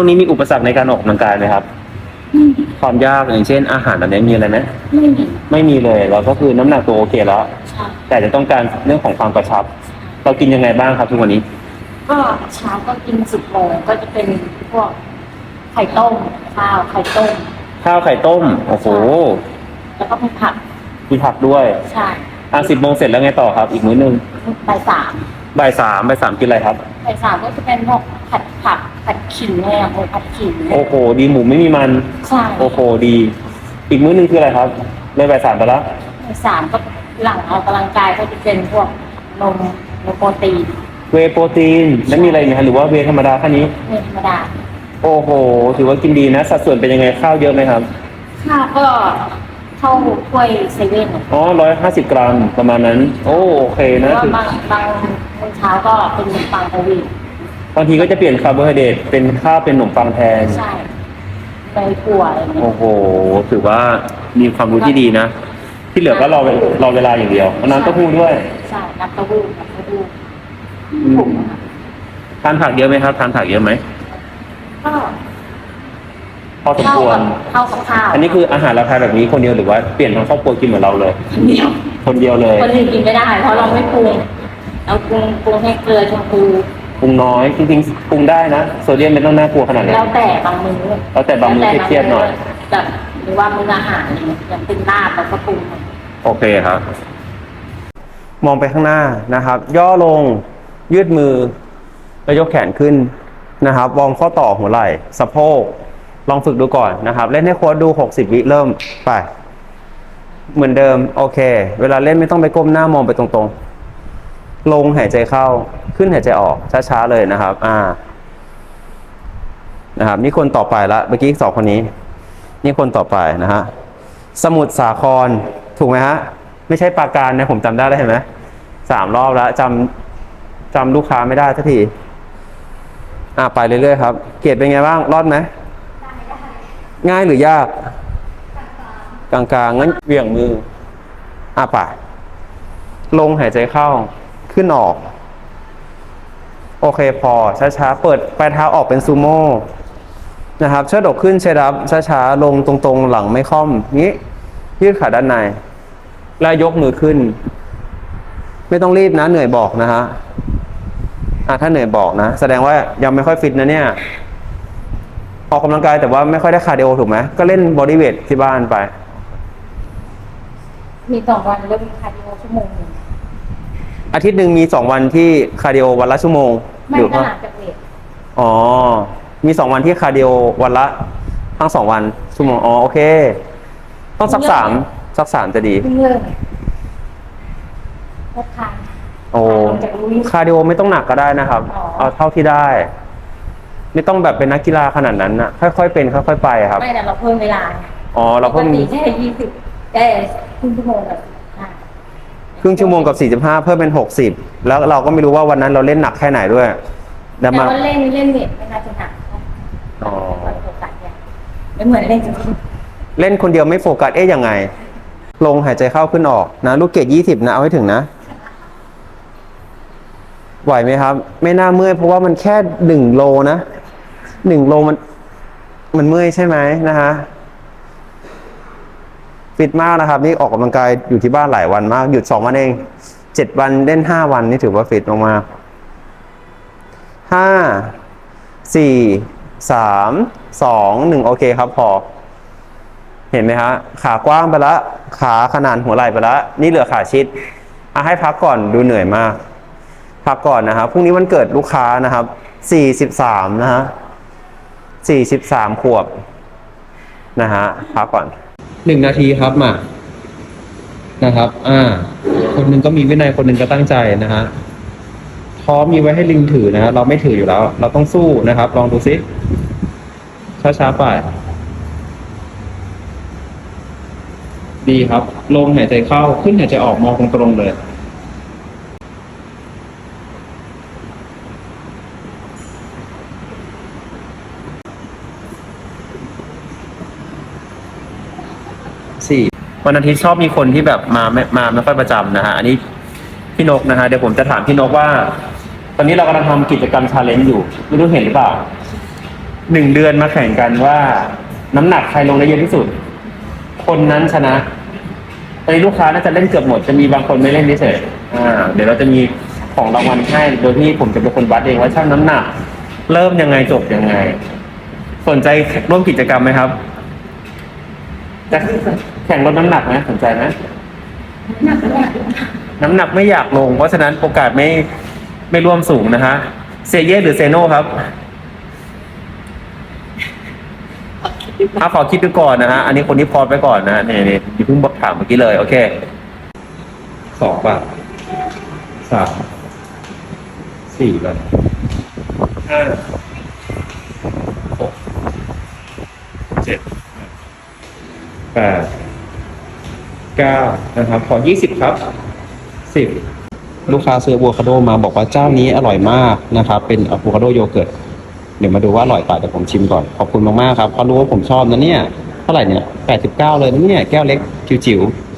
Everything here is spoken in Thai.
ช่วงนี้มีอุปสรรคในการออกกำลังกายไหมครับ ความยากอย่างเช่น อาหารอันนี้มีอะไรไหมไม่มีไม่มีเลยเราก็คือน้ำหนักตัวโอเคแล้ว ใช่แต่จะต้องการเรื่องของความกระชับ เรากินยังไงบ้างครับทุกวันนี้ ก็เช้าก็กินสิบโมงก็จะเป็นพวกไข่ต้มข้าวไข่ต้ม ข้าวไข่ต้ม โอ้โหแล้วก็มีผักมีผักด้วย ใช่อะสิบโมงเสร็จแล้วไงต่อครับ อีกมื้อหนึงบ่ายสาม บ่ายสามบ่ายสามกินอะไรครับบ่ายสามก็จะเป็นพวกผัดผักผัดขิงเนี่ยหมูผัดขิงเนี่ยโอ้โหดีหมูไม่มีมัน ใช่โอ้โหดี อีกมื้อหนึงคืออะไรครับเลยบ่ายสามไปแล้วบ่ายสามก็หลังออกกำลังกายก็จะเป็นพวกนมนมโปรตีนเวย์โปรตีนแล้วมีอะไรไหมครับหรือว่าเวย์ธรรมดาแค่นี้ เนื้อธรรมดาโอ้โห ถือว่ากินดีนะ สัดส่วนเป็นยังไงข้าวเยอะไหมครับ ข้าวก็ เข้าถ้วยเซเว่นอ๋อร้อยห้าสิบกรัมประมาณนั้น โอ้โอเคหรือนะว่าถือบางบางมื้อเช้าก็เป็นขนมปังโควิดบางทีก็จะเปลี่ยนคาร์โบไฮเดรตเป็นข้าวเป็นขนมปังแทน ใช่เนยถั่วอะไรเงี้ยโอ้โห ถือว่ามีความรู้ที่ดีนะ ที่เหลือก็รอรอเวลาอย่างเดียวเอาน้ำเต้าหู้ด้วย ใช่น้ำเต้าหู้น้ำเต้าหู้อืมผงอะทานผักเยอะไหมครับ ทานผักเยอะไหมก็ พอสมเข้าควรกับเข้ากับข้าวอันนี้คืออาหารราคาแบบนี้คนเดียวหรือว่าเปลี่ยนทั้งครอบครัวกินเหมือนเราเลย คนเดียวคนเดียวเลยคนอื่นกินไม่ได้ เพราะเราไม่ปรุงเราปรุงปรุงให้เกลือชมพูปรุงน้อยจริงๆปรุงได้นะโซเดียมไม่ต้องน่ากลัวขนาดนั้น แล้วแต่บางมื้อแล้วแต่บางมื้อเครียดๆหน่อย แบบหรือว่ามื้ออาหารอะไรเงี้ยอย่างเป็นลาบเราก็ปรุง โอเคครับ มองไปข้างหน้านะครับ ย่อลงยืดมือ แล้วยกแขนขึ้นนะครับวอร์มข้อต่อหัวไหล่ สะโพก ลองฝึกดูก่อนนะครับ เล่นให้โค้ดดู 60 วิเริ่มไป เหมือนเดิม โอเค เวลาเล่นไม่ต้องไปก้มหน้ามองไปตรงๆ ลงหายใจเข้าขึ้นหายใจออกช้าๆเลยนะครับ อ่า นะครับ นี่คนต่อไปละเมื่อกี้สองคนนี้ นี่คนต่อไปนะฮะสมุทรสาครถูกไหมฮะไม่ใช่ปาการนะผมจำได้แล้วเห็นไหมสามรอบแล้วจำจำลูกค้าไม่ได้สักทีอะไปเรื่อยๆครับ เกรดเป็นไงบ้างรอดไหม ง่ายหรือยาก กลางๆงั้นเวี่ยงมืออะไปลงหายใจเข้าขึ้นออก โอเคพอ ช้าๆ เปิดปลายเท้าออกเป็นซูโม่นะครับเชิดอกขึ้นเชิดรับช้าๆ ลงตรงๆ หลังไม่ค่อมงี้ยืดขาด้านใน แล้วยกมือขึ้น ไม่ต้องรีบนะ เหนื่อยบอกนะฮะอะถ้าเหนื่อยบอกนะ แสดงว่ายังไม่ค่อยฟิตนะเนี่ย ออกกำลังกายแต่ว่าไม่ค่อยได้คาร์ดิโอถูกไหมก็เล่นบอดี้เวทที่บ้านไป มีสองวันเริ่มคาร์ดิโอชั่วโมงหนึ่งอาทิตย์หนึ่งมีสองวันที่คาร์ดิโอวันละชั่วโมงไม่อยู่ก็ปะหลังจากเวทอ๋อ มีสองวันที่คาร์ดิโอวันละทั้งสองวันชั่วโมงอ๋อโอเค ต้องสักสามสักสามจะดีเพิ่งเริ่มพบทางโอ้ลงจากลุยคาร์ดิโอไม่ต้องหนักก็ได้นะครับอ๋อเอาเท่าที่ได้ ไม่ต้องแบบเป็นนักกีฬาขนาดนั้นนะค่อยๆเป็นค่อยๆไปครับ ไม่แต่เราเพิ่มเวลาอ๋อ เราปเพิ่กงติแค่ยี่สิบแค่ครึ่งชั่วโมงแบบอะครึ่งชั่วโมงกับ 45 เพิ่มเป็น 60 แล้วเราก็ไม่รู้ว่าวันนั้นเราเล่นหนักแค่ไหนด้วยแต่แล้วมาว่าเล่นเล่นเวทไม่น่าจะหนักอ๋อวันโอกาสเนี่ยไม่เหมือนเล่นจริงเล่นคนเดียวไม่โฟกัสเอ๊ะยังไง ลงหายใจเข้าขึ้นออกนะลูกเกด20 นะเอาให้ถึงนะ ไหวไหมครับ ไม่น่าเมื่อยเพราะว่ามันแค่หนึ่งโลนะ หนึ่งโลมัน มันเมื่อยใช่ไหมนะฮะฟิตมากนะครับ นี่ออกกำลังกายอยู่ที่บ้านหลายวันมาก หยุดสองวันเองเจ็ดวันเล่นห้าวันนี่ถือว่าฟิตมากๆห้าสี่สามสองหนึ่งโอเคครับพอ เห็นไหมฮะขากว้างไปละขาขนานหัวไหล่ไปละนี่เหลือขาชิดอะให้พักก่อนดูเหนื่อยมาก พักก่อนนะครับพรุ่งนี้วันเกิดลูกค้านะครับสี่สิบสามนะฮะ สี่สิบสามขวบ นะฮะพักก่อน หนึ่งนาทีครับมานะครับ อ่า คนหนึ่งก็มีวินัยคนหนึ่งก็ตั้งใจนะฮะท้อมีไว้ให้ลิงถือนะฮะเราไม่ถืออยู่แล้ว เราต้องสู้นะครับ ลองดูซิช้าๆไปดีครับ ลงหายใจเข้าขึ้นหายใจออกมองตรงๆเลย สี่วันอาทิตย์ชอบมีคนที่แบบมาไม่มาไม่ค่อยประจำนะฮะอันนี้พี่นกนะฮะเดี๋ยวผมจะถามพี่นกว่า ตอนนี้เรากำลังทำกิจกรรมชาเลนจ์อยู่ไม่รู้เห็นหรือเปล่าหนึ่งเดือนมาแข่งกันว่า น้ำหนักใครลงได้เยอะที่สุด คนนั้นชนะตอนนี้ลูกค้าน่าจะเล่นเกือบหมดจะมีบางคนไม่เล่นเฉยอ่าเดี๋ยวเราจะมีของรางวัลให้โดยที่ผมจะเป็นคนวัดเองว่าช่างน้ำหนัก เริ่มยังไงจบยังไง สนใจร่วมกิจกรรมไหมครับจะ ข่งลดน้ำหนักไหมสนใจไหมหนักเลยน้ำหนักไม่อยากลง เพราะฉะนั้นโอกาสไม่ไม่ร่วมสูงนะฮะเซเยสหรือเซโนครับอะขอคิดดูก่อนนะฮะ อันนี้คนที่พอดไปก่อนนะเนี่ยเนี่ยอย่าเพิ่งบอกถามเมื่อกี้เลย โอเค สองบาทสาม สี่บาทห้าหกเจ็ดแปดเก้านะครับ ขอยี่สิบครับสิบลูกค้าซื้ออะโวคาโดมาบอกว่าเจ้านี้อร่อยมากนะครับ เป็นอะโวคาโดโยเกิร์ตเดี๋ยวมาดูว่าอร่อยป่าแต่ผมชิมก่อน ขอบคุณมากๆครับเขารู้ว่าผมชอบนะเนี่ย เท่าไหร่เนี่ยแปดสิบเก้าเลยนะเนี่ย แก้วเล็กจิ๋วๆ